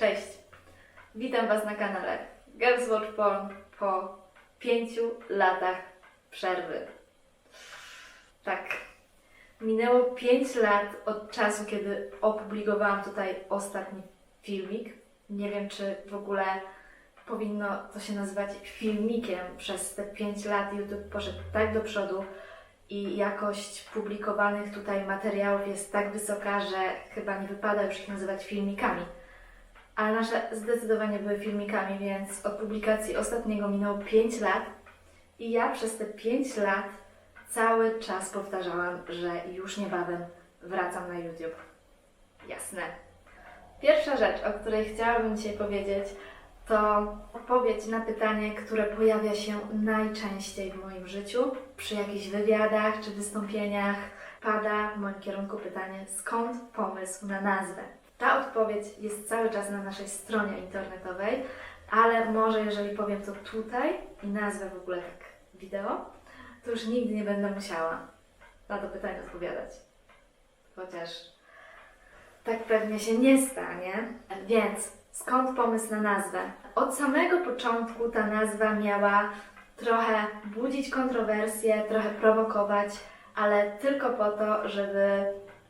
Cześć! Witam Was na kanale Girls Watch Porn po pięciu latach przerwy. Tak, minęło 5 lat od czasu, kiedy opublikowałam tutaj ostatni filmik. Nie wiem, czy w ogóle powinno to się nazywać filmikiem. Przez te 5 lat YouTube poszedł tak do przodu i jakość publikowanych tutaj materiałów jest tak wysoka, że chyba nie wypada już ich nazywać filmikami. Ale nasze zdecydowanie były filmikami, więc od publikacji ostatniego minęło 5 lat i ja przez te 5 lat cały czas powtarzałam, że już niebawem wracam na YouTube. Jasne. Pierwsza rzecz, o której chciałabym dzisiaj powiedzieć, to odpowiedź na pytanie, które pojawia się najczęściej w moim życiu. Przy jakichś wywiadach czy wystąpieniach pada w moim kierunku pytanie, skąd pomysł na nazwę? Ta odpowiedź jest cały czas na naszej stronie internetowej, ale może jeżeli powiem to tutaj i nazwę w ogóle tak wideo, to już nigdy nie będę musiała na to pytanie odpowiadać. Chociaż tak pewnie się nie stanie. Więc skąd pomysł na nazwę? Od samego początku ta nazwa miała trochę budzić kontrowersje, trochę prowokować, ale tylko po to, żeby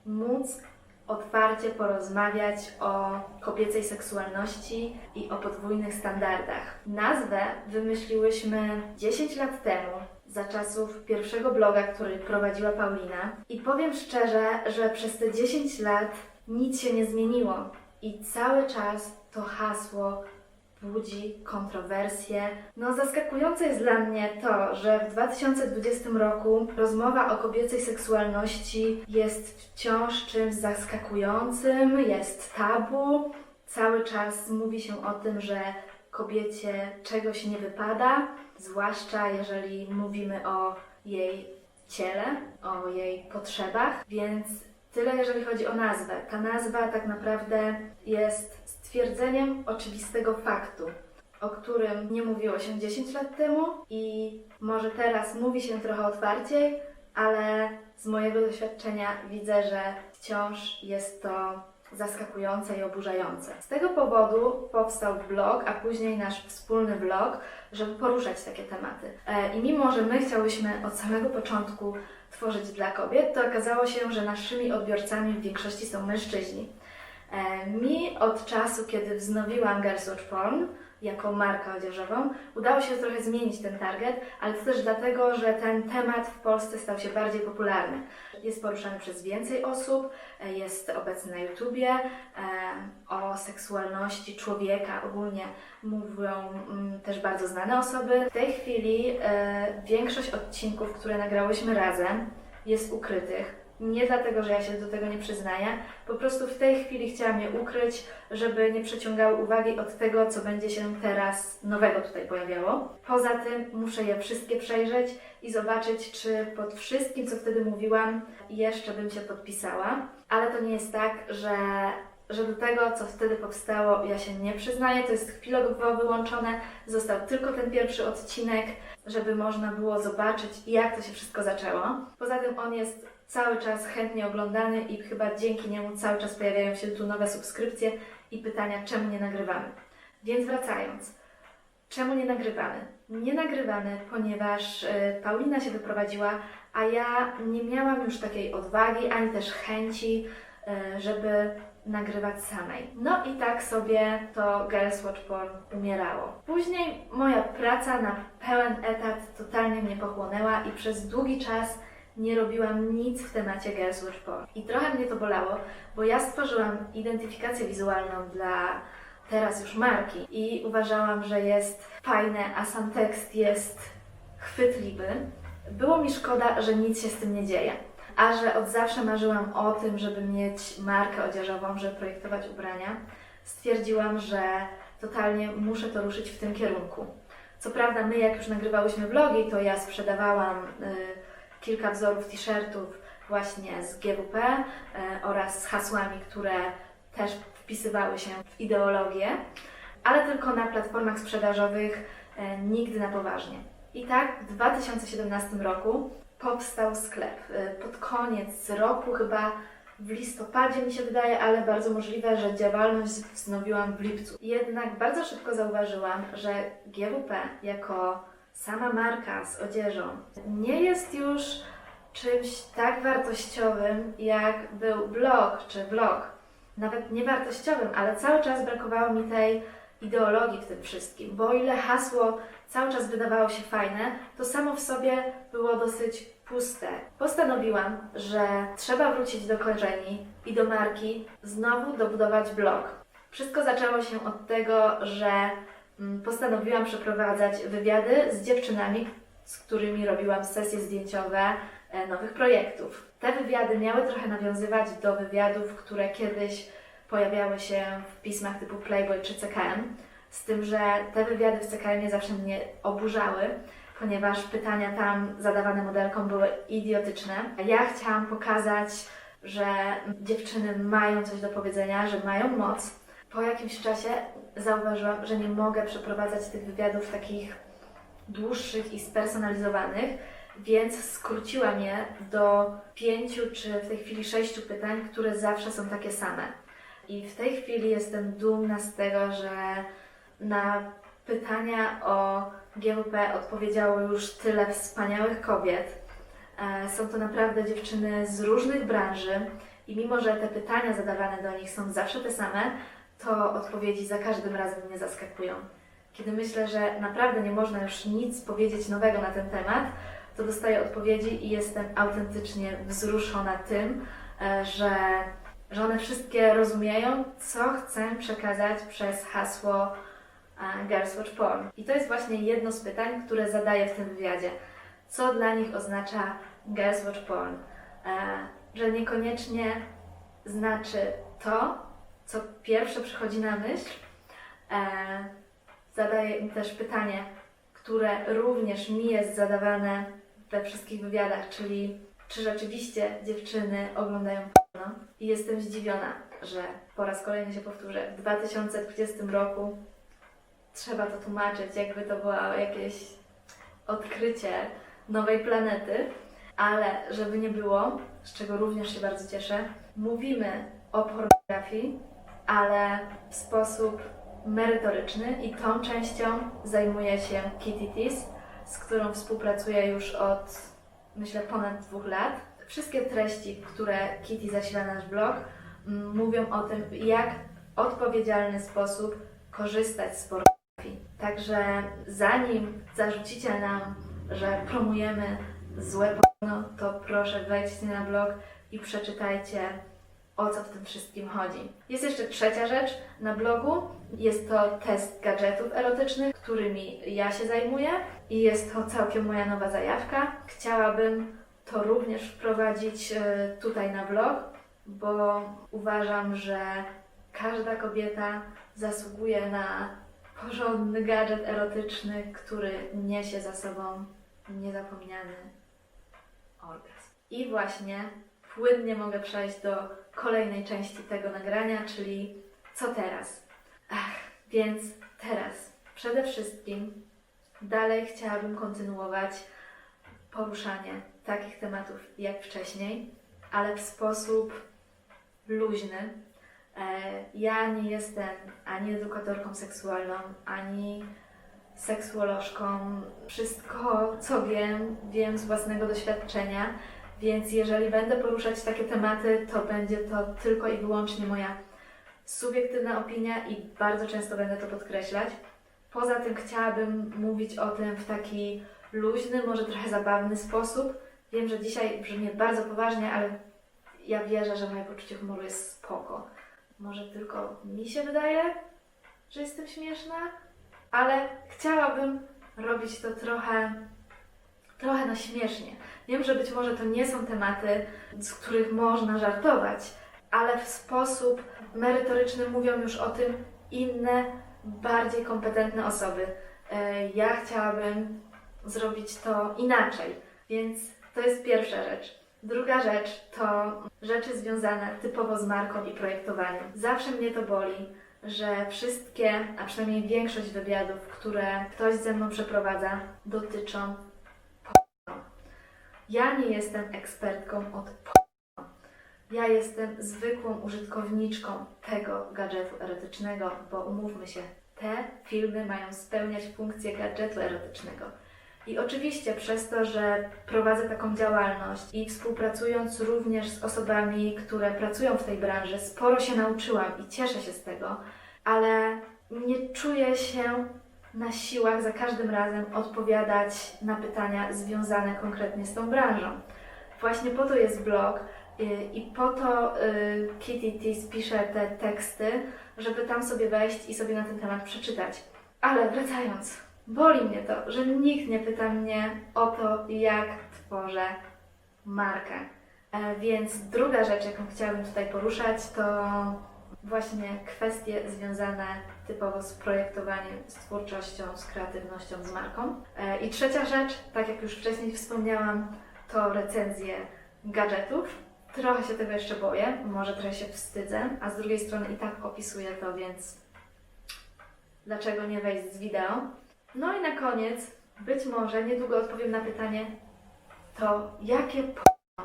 móc otwarcie porozmawiać o kobiecej seksualności i o podwójnych standardach. Nazwę wymyśliłyśmy 10 lat temu, za czasów pierwszego bloga, który prowadziła Paulina. I powiem szczerze, że przez te 10 lat nic się nie zmieniło. I cały czas to hasło budzi kontrowersje. No, zaskakujące jest dla mnie to, że w 2020 roku rozmowa o kobiecej seksualności jest wciąż czymś zaskakującym, jest tabu. Cały czas mówi się o tym, że kobiecie czegoś nie wypada, zwłaszcza jeżeli mówimy o jej ciele, o jej potrzebach, więc tyle jeżeli chodzi o nazwę. Ta nazwa tak naprawdę jest stwierdzeniem oczywistego faktu, o którym nie mówiło się 10 lat temu i może teraz mówi się trochę otwarciej, ale z mojego doświadczenia widzę, że wciąż jest to zaskakujące i oburzające. Z tego powodu powstał blog, a później nasz wspólny blog, żeby poruszać takie tematy. E, I mimo, że my chciałyśmy od samego początku tworzyć dla kobiet, to okazało się, że naszymi odbiorcami w większości są mężczyźni. E, Mi od czasu, kiedy wznowiłam Girls Watch Porn jako markę odzieżową, udało się trochę zmienić ten target, ale to też dlatego, że ten temat w Polsce stał się bardziej popularny. Jest poruszany przez więcej osób, jest obecny na YouTubie, e, o seksualności człowieka ogólnie mówią mm, też bardzo znane osoby. W tej chwili e, większość odcinków, które nagrałyśmy razem, jest ukrytych. Nie dlatego, że ja się do tego nie przyznaję, po prostu w tej chwili chciałam je ukryć, żeby nie przyciągały uwagi od tego, co będzie się teraz nowego tutaj pojawiało. Poza tym muszę je wszystkie przejrzeć i zobaczyć, czy pod wszystkim, co wtedy mówiłam, jeszcze bym się podpisała. Ale to nie jest tak, że że do tego, co wtedy powstało, ja się nie przyznaję, to jest chwilowo wyłączone. Został tylko ten pierwszy odcinek, żeby można było zobaczyć, jak to się wszystko zaczęło. Poza tym on jest cały czas chętnie oglądany i chyba dzięki niemu cały czas pojawiają się tu nowe subskrypcje i pytania, czemu nie nagrywamy. Więc wracając, czemu nie nagrywamy? Nie nagrywamy, ponieważ y, Paulina się wyprowadziła, a ja nie miałam już takiej odwagi ani też chęci, y, żeby nagrywać samej. No i tak sobie to Girls Watch Porn umierało. Później moja praca na pełen etat totalnie mnie pochłonęła i przez długi czas nie robiłam nic w temacie Girls Watch Porn. I trochę mnie to bolało, bo ja stworzyłam identyfikację wizualną dla teraz już marki i uważałam, że jest fajne, a sam tekst jest chwytliwy. Było mi szkoda, że nic się z tym nie dzieje. A że od zawsze marzyłam o tym, żeby mieć markę odzieżową, żeby projektować ubrania, stwierdziłam, że totalnie muszę to ruszyć w tym kierunku. Co prawda, my jak już nagrywałyśmy vlogi, to ja sprzedawałam y, kilka wzorów t-shirtów właśnie z GWP y, oraz z hasłami, które też wpisywały się w ideologię, ale tylko na platformach sprzedażowych, y, nigdy na poważnie. I tak w 2017 roku powstał sklep. Y, Pod koniec roku chyba w listopadzie mi się wydaje, ale bardzo możliwe, że działalność wznowiłam w lipcu. Jednak bardzo szybko zauważyłam, że GWP jako sama marka z odzieżą nie jest już czymś tak wartościowym, jak był blog czy vlog. Nawet nie wartościowym, ale cały czas brakowało mi tej ideologii w tym wszystkim, bo o ile hasło cały czas wydawało się fajne, to samo w sobie było dosyć puste. Postanowiłam, że trzeba wrócić do korzeni i do marki, znowu dobudować blog. Wszystko zaczęło się od tego, że postanowiłam przeprowadzać wywiady z dziewczynami, z którymi robiłam sesje zdjęciowe e, nowych projektów. Te wywiady miały trochę nawiązywać do wywiadów, które kiedyś pojawiały się w pismach typu Playboy czy CKM, z tym, że te wywiady w CKM zawsze mnie oburzały, ponieważ pytania tam zadawane modelkom były idiotyczne. Ja chciałam pokazać, że dziewczyny mają coś do powiedzenia, że mają moc. Po jakimś czasie zauważyłam, że nie mogę przeprowadzać tych wywiadów takich dłuższych i spersonalizowanych, więc skróciłam je do pięciu czy w tej chwili sześciu pytań, które zawsze są takie same. I w tej chwili jestem dumna z tego, że na pytania o GWP odpowiedziało już tyle wspaniałych kobiet. E, Są to naprawdę dziewczyny z różnych branży i mimo, że te pytania zadawane do nich są zawsze te same, to odpowiedzi za każdym razem mnie zaskakują. Kiedy myślę, że naprawdę nie można już nic powiedzieć nowego na ten temat, to dostaję odpowiedzi i jestem autentycznie wzruszona tym, e, że, że one wszystkie rozumieją, co chcę przekazać przez hasło e, Girls Watch Porn. I to jest właśnie jedno z pytań, które zadaję w tym wywiadzie. Co dla nich oznacza Girls Watch Porn? E, że niekoniecznie znaczy to, co pierwsze przychodzi na myśl. E, zadaję im też pytanie, które również mi jest zadawane we wszystkich wywiadach, czyli czy rzeczywiście dziewczyny oglądają porno? I jestem zdziwiona, że po raz kolejny się powtórzę, w 2020 roku trzeba to tłumaczyć, jakby to było jakieś odkrycie nowej planety, ale żeby nie było, z czego również się bardzo cieszę, mówimy o pornografii, ale w sposób merytoryczny i tą częścią zajmuje się Kitty Tis, z którą współpracuję już od myślę ponad dwóch lat. Wszystkie treści, które Kitty zasila nasz blog, m, mówią o tym, jak odpowiedzialny sposób korzystać z pornografii. Także zanim zarzucicie nam, że promujemy złe porno, to proszę wejdźcie na blog i przeczytajcie o co w tym wszystkim chodzi. Jest jeszcze trzecia rzecz na blogu. Jest to test gadżetów erotycznych, którymi ja się zajmuję i jest to całkiem moja nowa zajawka. Chciałabym to również wprowadzić e, tutaj na blog, bo uważam, że każda kobieta zasługuje na porządny gadżet erotyczny, który niesie za sobą niezapomniany orgazm. I właśnie płynnie mogę przejść do kolejnej części tego nagrania, czyli co teraz? Ach, więc teraz przede wszystkim dalej chciałabym kontynuować poruszanie takich tematów jak wcześniej, ale w sposób luźny. E, Ja nie jestem ani edukatorką seksualną, ani seksuolożką. Wszystko, co wiem, wiem z własnego doświadczenia. Więc jeżeli będę poruszać takie tematy, to będzie to tylko i wyłącznie moja subiektywna opinia i bardzo często będę to podkreślać. Poza tym chciałabym mówić o tym w taki luźny, może trochę zabawny sposób. Wiem, że dzisiaj brzmi bardzo poważnie, ale ja wierzę, że moje poczucie humoru jest spoko. Może tylko mi się wydaje, że jestem śmieszna, ale chciałabym robić to trochę, trochę na śmiesznie. Wiem, że być może to nie są tematy, z których można żartować, ale w sposób merytoryczny mówią już o tym inne, bardziej kompetentne osoby. E, Ja chciałabym zrobić to inaczej, więc to jest pierwsza rzecz. Druga rzecz to rzeczy związane typowo z marką i projektowaniem. Zawsze mnie to boli, że wszystkie, a przynajmniej większość wywiadów, które ktoś ze mną przeprowadza, dotyczą. Ja nie jestem ekspertką od porno. Ja jestem zwykłą użytkowniczką tego gadżetu erotycznego, bo umówmy się, te filmy mają spełniać funkcję gadżetu erotycznego. I oczywiście przez to, że prowadzę taką działalność i współpracując również z osobami, które pracują w tej branży, sporo się nauczyłam i cieszę się z tego, ale nie czuję się na siłach za każdym razem odpowiadać na pytania związane konkretnie z tą branżą. Właśnie po to jest blog y, i po to y, Kitty Tis pisze te teksty, żeby tam sobie wejść i sobie na ten temat przeczytać. Ale wracając, boli mnie to, że nikt nie pyta mnie o to, jak tworzę markę. E, Więc druga rzecz, jaką chciałabym tutaj poruszać, to właśnie kwestie związane typowo z projektowaniem, z twórczością, z kreatywnością, z marką. E, I trzecia rzecz, tak jak już wcześniej wspomniałam, to recenzje gadżetów. Trochę się tego jeszcze boję, może trochę się wstydzę, a z drugiej strony i tak opisuję to, więc dlaczego nie wejść z wideo? No i na koniec, być może niedługo odpowiem na pytanie, to jakie p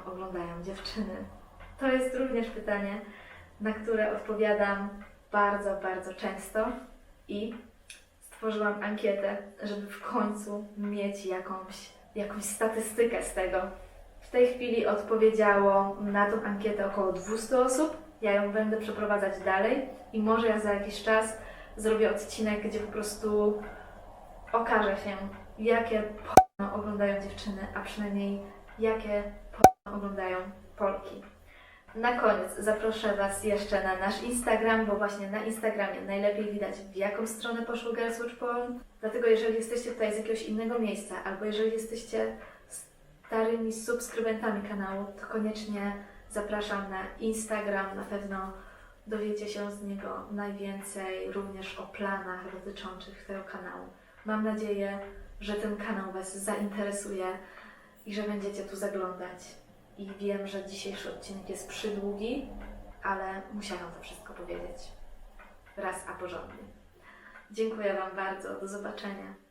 oglądają dziewczyny? To jest również pytanie, na które odpowiadam bardzo, bardzo często i stworzyłam ankietę, żeby w końcu mieć jakąś, jakąś statystykę z tego. W tej chwili odpowiedziało na tą ankietę około 200 osób. Ja ją będę przeprowadzać dalej i może ja za jakiś czas zrobię odcinek, gdzie po prostu okaże się, jakie p- oglądają dziewczyny, a przynajmniej jakie p- oglądają Polki. Na koniec zaproszę Was jeszcze na nasz Instagram, bo właśnie na Instagramie najlepiej widać, w jaką stronę poszło Girls Watch Porn. Dlatego jeżeli jesteście tutaj z jakiegoś innego miejsca, albo jeżeli jesteście starymi subskrybentami kanału, to koniecznie zapraszam na Instagram. Na pewno dowiecie się z niego najwięcej również o planach dotyczących tego kanału. Mam nadzieję, że ten kanał Was zainteresuje i że będziecie tu zaglądać. I wiem, że dzisiejszy odcinek jest przydługi, ale musiałam to wszystko powiedzieć. Raz a porządnie. Dziękuję Wam bardzo. Do zobaczenia.